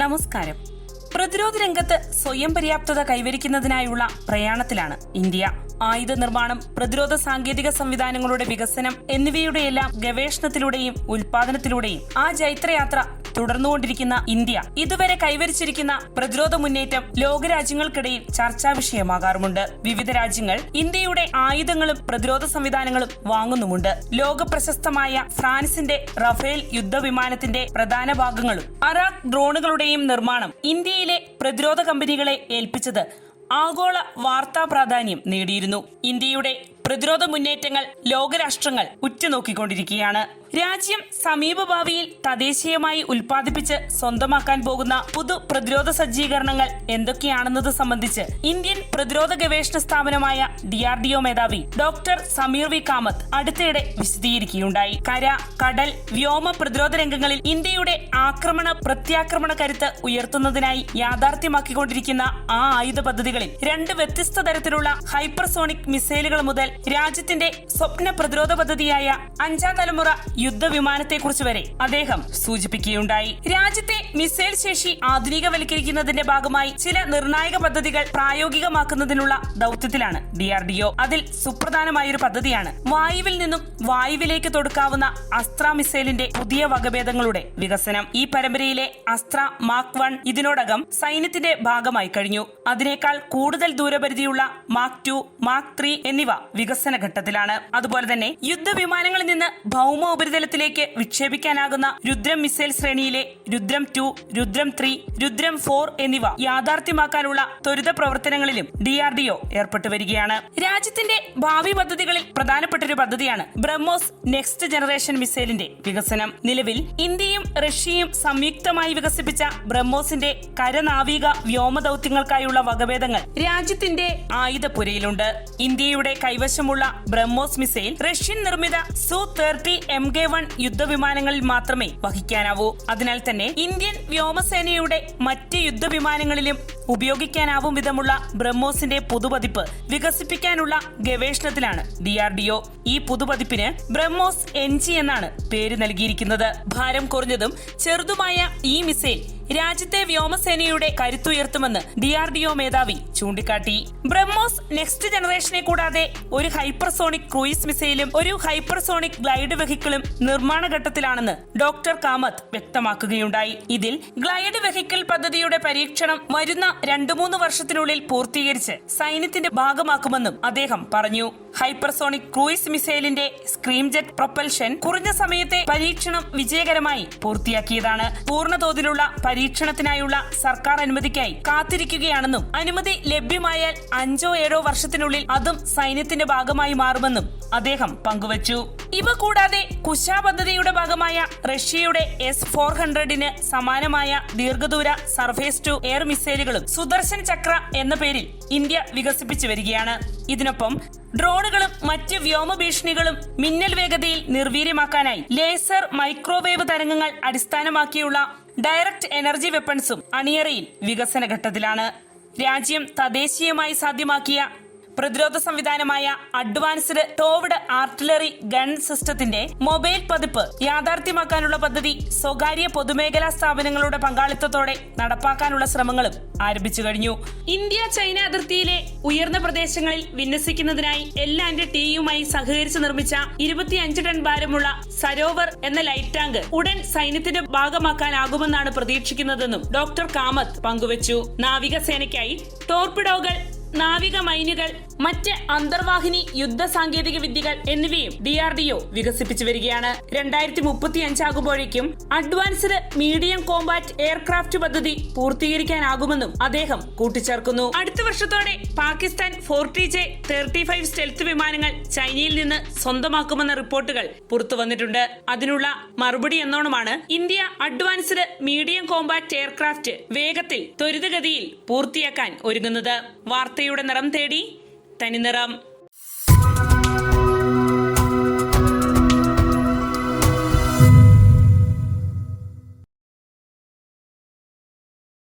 നമസ്കാരം. പ്രതിരോധ രംഗത്ത് സ്വയം പര്യാപ്തത കൈവരിക്കുന്നതിനായുള്ള പ്രയാണത്തിലാണ് ഇന്ത്യ. ആയുധ നിർമ്മാണം പ്രതിരോധ സാങ്കേതിക സംവിധാനങ്ങളുടെ വികസനം എന്നിവയുടെയെല്ലാം ഗവേഷണത്തിലൂടെയും ഉൽപാദനത്തിലൂടെയും ആ ജൈത്രയാത്ര തുടർന്നുകൊണ്ടിരിക്കുന്ന ഇന്ത്യ ഇതുവരെ കൈവരിച്ചിരിക്കുന്ന പ്രതിരോധ മുന്നേറ്റം ലോകരാജ്യങ്ങൾക്കിടയിൽ ചർച്ചാ വിഷയമാകാറുമുണ്ട്. വിവിധ രാജ്യങ്ങൾ ഇന്ത്യയുടെ ആയുധങ്ങളും പ്രതിരോധ സംവിധാനങ്ങളും വാങ്ങുന്നുമുണ്ട്. ലോക പ്രശസ്തമായ ഫ്രാൻസിന്റെ റഫേൽ യുദ്ധവിമാനത്തിന്റെ പ്രധാന ഭാഗങ്ങളും അറാഖ് ഡ്രോണുകളുടെയും നിർമ്മാണം ഇന്ത്യയിലെ പ്രതിരോധ കമ്പനികളെ ഏൽപ്പിച്ചത് ആഗോള വാർത്താ പ്രാധാന്യം നേടിയിരുന്നു. ഇന്ത്യയുടെ പ്രതിരോധ മുന്നേറ്റങ്ങൾ ലോകരാഷ്ട്രങ്ങൾ ഉറ്റുനോക്കിക്കൊണ്ടിരിക്കുകയാണ്. രാജ്യം സമീപഭാവിയിൽ തദ്ദേശീയമായി ഉൽപ്പാദിപ്പിച്ച് സ്വന്തമാക്കാൻ പോകുന്ന പുതു പ്രതിരോധ സജ്ജീകരണങ്ങൾ എന്തൊക്കെയാണെന്നത് സംബന്ധിച്ച് ഇന്ത്യൻ പ്രതിരോധ ഗവേഷണ സ്ഥാപനമായ ഡിആർഡിഒ മേധാവി ഡോക്ടർ സമീർ വി കാമത്ത് അടുത്തിടെ വിശദീകരിക്കുകയുണ്ടായി. കര കടൽ വ്യോമ പ്രതിരോധ രംഗങ്ങളിൽ ഇന്ത്യയുടെ ആക്രമണ പ്രത്യാക്രമണ കരുത്ത് ഉയർത്തുന്നതിനായി യാഥാർത്ഥ്യമാക്കിക്കൊണ്ടിരിക്കുന്ന ആ ആയുധ പദ്ധതികളിൽ രണ്ട് വ്യത്യസ്ത തരത്തിലുള്ള ഹൈപ്പർസോണിക് മിസൈലുകൾ മുതൽ രാജ്യത്തിന്റെ സ്വപ്ന പ്രതിരോധ പദ്ധതിയായ അഞ്ചാം തലമുറ യുദ്ധവിമാനത്തെക്കുറിച്ച് വരെ അദ്ദേഹം സൂചിപ്പിക്കുകയുണ്ടായി. രാജ്യത്തെ മിസൈൽ ശേഷി ആധുനികവൽക്കരിക്കുന്നതിന്റെ ഭാഗമായി ചില നിർണായക പദ്ധതികൾ പ്രായോഗികമാക്കുന്നതിനുള്ള ദൌത്യത്തിലാണ് ഡിആർഡിഒ അതിൽ സുപ്രധാനമായൊരു പദ്ധതിയാണ് വായുവിൽ നിന്നും വായുവിലേക്ക് തൊടുക്കാവുന്ന അസ്ത്ര മിസൈലിന്റെ പുതിയ വകഭേദങ്ങളുടെ വികസനം. ഈ പരമ്പരയിലെ അസ്ത്ര മാക് വൺ ഇതിനോടകം സൈന്യത്തിന്റെ ഭാഗമായി കഴിഞ്ഞു. അതിനേക്കാൾ കൂടുതൽ ദൂരപരിധിയുള്ള മാക് ടു മാക് ത്രീ എന്നിവ വികസന ഘട്ടത്തിലാണ്. അതുപോലെ തന്നെ യുദ്ധവിമാനങ്ങളിൽ നിന്ന് ഭൗമ ഉപരിതലത്തിലേക്ക് വിക്ഷേപിക്കാനാകുന്ന രുദ്രം മിസൈൽ ശ്രേണിയിലെ Rudram two Rudram three Rudram four എന്നിവ യാഥാർത്ഥ്യമാക്കാനുള്ള ത്വരിത പ്രവർത്തനങ്ങളിലും ഡി ആർ ഡി ഒ ഏർപ്പെട്ടു വരികയാണ്. രാജ്യത്തിന്റെ ഭാവി പദ്ധതികളിൽ പ്രധാനപ്പെട്ട ഒരു പദ്ധതിയാണ് ബ്രഹ്മോസ് നെക്സ്റ്റ് ജനറേഷൻ മിസൈലിന്റെ വികസനം. നിലവിൽ ഇന്ത്യയും റഷ്യയും സംയുക്തമായി വികസിപ്പിച്ച ബ്രഹ്മോസിന്റെ കരനാവിക വ്യോമ ദൗത്യങ്ങൾക്കായുള്ള വകഭേദങ്ങൾ രാജ്യത്തിന്റെ ആയുധപുരയിലുണ്ട് ഇന്ത്യയുടെ കൈവശമുള്ള ബ്രഹ്മോസ് മിസൈൽ റഷ്യൻ നിർമ്മിത Su thirty M K one യുദ്ധവിമാനങ്ങളിൽ മാത്രമേ വഹിക്കാനാവൂ. അതിനാൽ തന്നെ ഇന്ത്യൻ വ്യോമസേനയുടെ മറ്റ് യുദ്ധവിമാനങ്ങളിലും ഉപയോഗിക്കാനാവും വിധമുള്ള ബ്രഹ്മോസിന്റെ പുതുപതിപ്പ് വികസിപ്പിക്കാനുള്ള ഗവേഷണത്തിലാണ് ഡി ആർ ഡി ഒ. ഈ പുതുപതിപ്പിന് ബ്രഹ്മോസ് എൻ ജി എന്നാണ് പേര് നൽകിയിരിക്കുന്നത്. ഭാരം കുറഞ്ഞതും ചെറുതുമായ ഈ മിസൈൽ രാജ്യത്തെ വ്യോമസേനയുടെ കരുത്തുയർത്തുമെന്ന് ഡി ആർ ഡി ഒ മേധാവി ചൂണ്ടിക്കാട്ടി. ബ്രഹ്മോസ് നെക്സ്റ്റ് ജനറേഷനെ കൂടാതെ ഒരു ഹൈപ്പർസോണിക് ക്രൂയിസ് മിസൈലും ഒരു ഹൈപ്പർസോണിക് ഗ്ലൈഡ് വെഹിക്കിളും നിർമ്മാണ ഘട്ടത്തിലാണെന്ന് ഡോക്ടർ കാമത്ത് വ്യക്തമാക്കുകയുണ്ടായി. ഇതിൽ ഗ്ലൈഡ് വെഹിക്കിൾ പദ്ധതിയുടെ പരീക്ഷണം വരുന്ന രണ്ടു മൂന്ന് വർഷത്തിനുള്ളിൽ പൂർത്തീകരിച്ച് സൈന്യത്തിന്റെ ഭാഗമാക്കുമെന്നും അദ്ദേഹം പറഞ്ഞു. ഹൈപ്പർസോണിക് ക്രൂയിസ് മിസൈലിന്റെ സ്ക്രീംജെറ്റ് പ്രൊപ്പൽഷൻ കുറഞ്ഞ സമയത്തെ പരീക്ഷണം വിജയകരമായി പൂർത്തിയാക്കിയതാണ്. പൂർണതോതിലുള്ള പരീക്ഷണത്തിനായുള്ള സർക്കാർ അനുമതിക്കായി കാത്തിരിക്കുകയാണെന്നും അനുമതി ലഭ്യമായാൽ അഞ്ചോ ഏഴോ വർഷത്തിനുള്ളിൽ അതും സൈന്യത്തിന്റെ ഭാഗമായി മാറുമെന്നും അദ്ദേഹം പങ്കുവച്ചു. ഇവ കൂടാതെ കുശ പദ്ധതിയുടെ ഭാഗമായ റഷ്യയുടെ എസ് ഫോർ ഹൺഡ്രഡിന് സമാനമായ ദീർഘദൂര സർഫേസ് ടു എയർ മിസൈലുകളും സുദർശൻ ചക്ര എന്ന പേരിൽ ഇന്ത്യ വികസിപ്പിച്ചു വരികയാണ്. ഇതിനൊപ്പം ഡ്രോണുകളും മറ്റ് വ്യോമ ഭീഷണികളും മിന്നൽ വേഗതയിൽ നിർവീര്യമാക്കാനായി ലേസർ മൈക്രോവേവ് തരംഗങ്ങൾ അടിസ്ഥാനമാക്കിയുള്ള ഡയറക്ട് എനർജി വെപ്പൺസും അണിയറയിൽ വികസന ഘട്ടത്തിലാണ് രാജ്യം തദ്ദേശീയമായി സാധ്യമാക്കിയ പ്രതിരോധ സംവിധാനമായ അഡ്വാൻസ്ഡ് ടോവ്ഡ് ആർട്ടിലറി ഗൺ സിസ്റ്റത്തിന്റെ മൊബൈൽ പതിപ്പ് യാഥാർത്ഥ്യമാക്കാനുള്ള പദ്ധതി സ്വകാര്യ പൊതുമേഖലാ സ്ഥാപനങ്ങളുടെ പങ്കാളിത്തത്തോടെ നടപ്പാക്കാനുള്ള ശ്രമങ്ങളും ആരംഭിച്ചു കഴിഞ്ഞു. ഇന്ത്യ ചൈന അതിർത്തിയിലെ ഉയർന്ന പ്രദേശങ്ങളിൽ വിന്യസിക്കുന്നതിനായി എല്ലാന്റെ ടീയുമായി സഹകരിച്ച് നിർമ്മിച്ച ഇരുപത്തിയഞ്ച് ടൺ ഭാരമുള്ള സരോവർ എന്ന ലൈറ്റ് ടാങ്ക് ഉടൻ സൈന്യത്തിന്റെ ഭാഗമാക്കാനാകുമെന്നാണ് പ്രതീക്ഷിക്കുന്നതെന്നും ഡോക്ടർ കാമത്ത് പങ്കുവച്ചു. നാവികസേനയ്ക്കായി ടോർപിഡോകൾ നാവിക മൈനുകൾ മറ്റ് അന്തർവാഹിനി യുദ്ധ സാങ്കേതിക വിദ്യകൾ എന്നിവയും ഡി ആർ ഡി ഒ വികസിപ്പിച്ചു വരികയാണ്. രണ്ടായിരത്തി മുപ്പത്തി അഞ്ചാകുമ്പോഴേക്കും അഡ്വാൻസ്ഡ് മീഡിയം കോമ്പാറ്റ് എയർക്രാഫ്റ്റ് പദ്ധതി പൂർത്തീകരിക്കാനാകുമെന്നും അദ്ദേഹം കൂട്ടിച്ചേർക്കുന്നു. അടുത്ത വർഷത്തോടെ Pakistan forty J thirty five stealth വിമാനങ്ങൾ ചൈനയിൽ നിന്ന് സ്വന്തമാക്കുമെന്ന റിപ്പോർട്ടുകൾ പുറത്തു വന്നിട്ടുണ്ട് അതിനുള്ള മറുപടി എന്നോണമാണ് India advanced medium combat aircraft വേഗത്തിൽ ത്വരിതഗതിയിൽ പൂർത്തിയാക്കാൻ ഒരുങ്ങുന്നത്. വാർത്തയുടെ നിറം തേടി തനിനിറം